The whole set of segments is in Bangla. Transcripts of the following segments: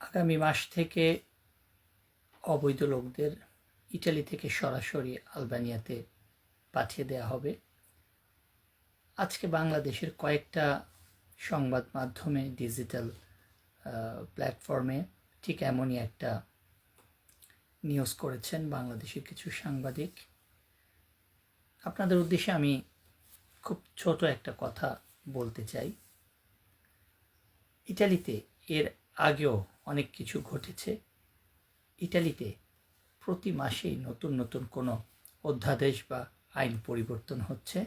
আগামী মাস থেকে অবৈধ লোকদের ইটালি থেকে সরাসরি আলবানিয়াতে পাঠিয়ে দেওয়া হবে। আজকে বাংলাদেশের কয়েকটা সংবাদ মাধ্যমে ডিজিটাল প্ল্যাটফর্মে ঠিক এমনই একটা নিউজ করেছেন বাংলাদেশের কিছু সাংবাদিক। আপনাদের উদ্দেশ্যে আমি খুব ছোট একটা কথা বলতে চাই। ইটালিতে এর আগেও অনেক কিছু ঘটেছে। ইটালিতে প্রতি মাসেই নতুন নতুন কোনো অধ্যাদেশ বা আইন পরিবর্তন হচ্ছে।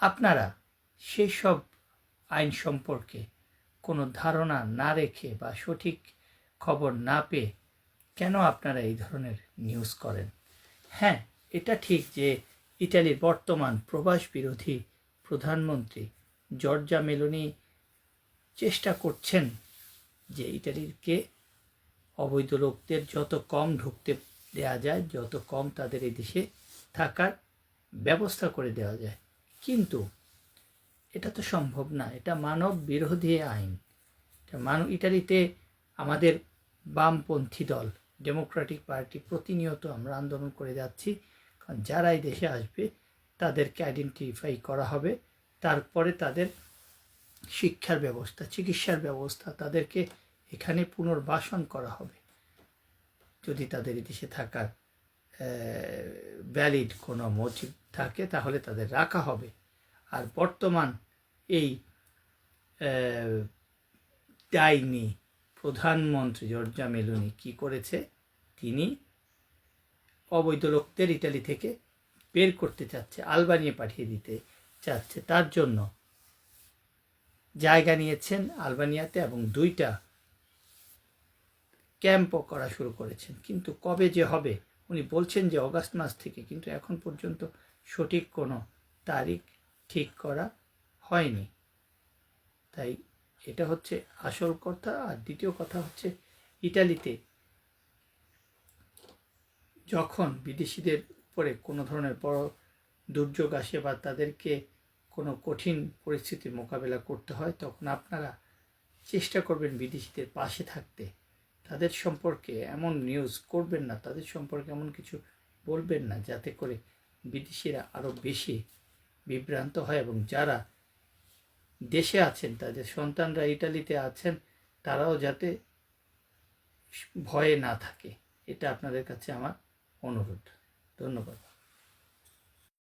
আপনারা সেই সব আইন সম্পর্কে কোনো ধারণা না রেখে বা সঠিক খবর না পেয়ে কেন আপনারা এই ধরনের নিউজ করেন? হ্যাঁ এটা ঠিক যে ইটালির বর্তমান প্রবাস বিরোধী প্রধানমন্ত্রী জর্জা মেলোনি চেষ্টা করছেন যে ইটালিকে অবৈধ লোকদের যত কম ঢুকতে দেওয়া যায়, যত কম তাদের এই দেশে থাকার ব্যবস্থা করে দেওয়া যায়। কিন্তু এটা তো সম্ভব না। এটা মানব বিরোধী আইন। মানব, ইটালিতে আমাদের বামপন্থী দল ডেমোক্রেটিক পার্টি প্রতিনিয়ত আমরা আন্দোলন করে যাচ্ছি। কারণ যারা এই দেশে আসবে, তাদেরকে আইডেন্টিফাই করা হবে। তারপরে তাদের শিক্ষার ব্যবস্থা, চিকিৎসার ব্যবস্থা, তাদেরকে এখানে পুনর্বাসন করা হবে। যদি তাদের দেশে থাকার ভ্যালিড কোনো মোটিভ থাকে, তাহলে তাদের রাখা হবে। আর বর্তমান এই ডাইনি প্রধানমন্ত্রী জর্জা মেলুনি কি করেছে? তিনি অবৈধ লোকদের ইটালি থেকে বের করতে চাচ্ছে, আলবানিয়ে পাঠিয়ে দিতে চাচ্ছে। তার জন্য জায়গা নিয়েছেন আলবানিয়াতে এবং দুইটা ক্যাম্পও করা শুরু করেছেন। কিন্তু কবে যে হবে, উনি বলছেন যে অগাস্ট মাস থেকে, কিন্তু এখন পর্যন্ত সঠিক কোনো তারিখ ঠিক করা হয়নি। তাই এটা হচ্ছে আসল কথা। আর দ্বিতীয় কথা হচ্ছে ইটালিতে যখন বিদেশিদের উপরে কোনো ধরনের বড় দুর্যোগ আসে বা তাদেরকে কোনো কঠিন পরিস্থিতির মোকাবেলা করতে হয়, তখন আপনারা চেষ্টা করবেন বিদেশিদের পাশে থাকতে। তাদের সম্পর্কে এমন নিউজ করবেন না, তাদের সম্পর্কে এমন কিছু বলবেন না, যাতে করে বিদেশিরা আরও বেশি বিভ্রান্ত হয় এবং যারা দেশে আছেন, তাদের সন্তানরা ইটালিতে আছেন, তারাও যাতে ভয়ে না থাকে। এটা আপনাদের কাছে আমার অনুরোধ। ধন্যবাদ।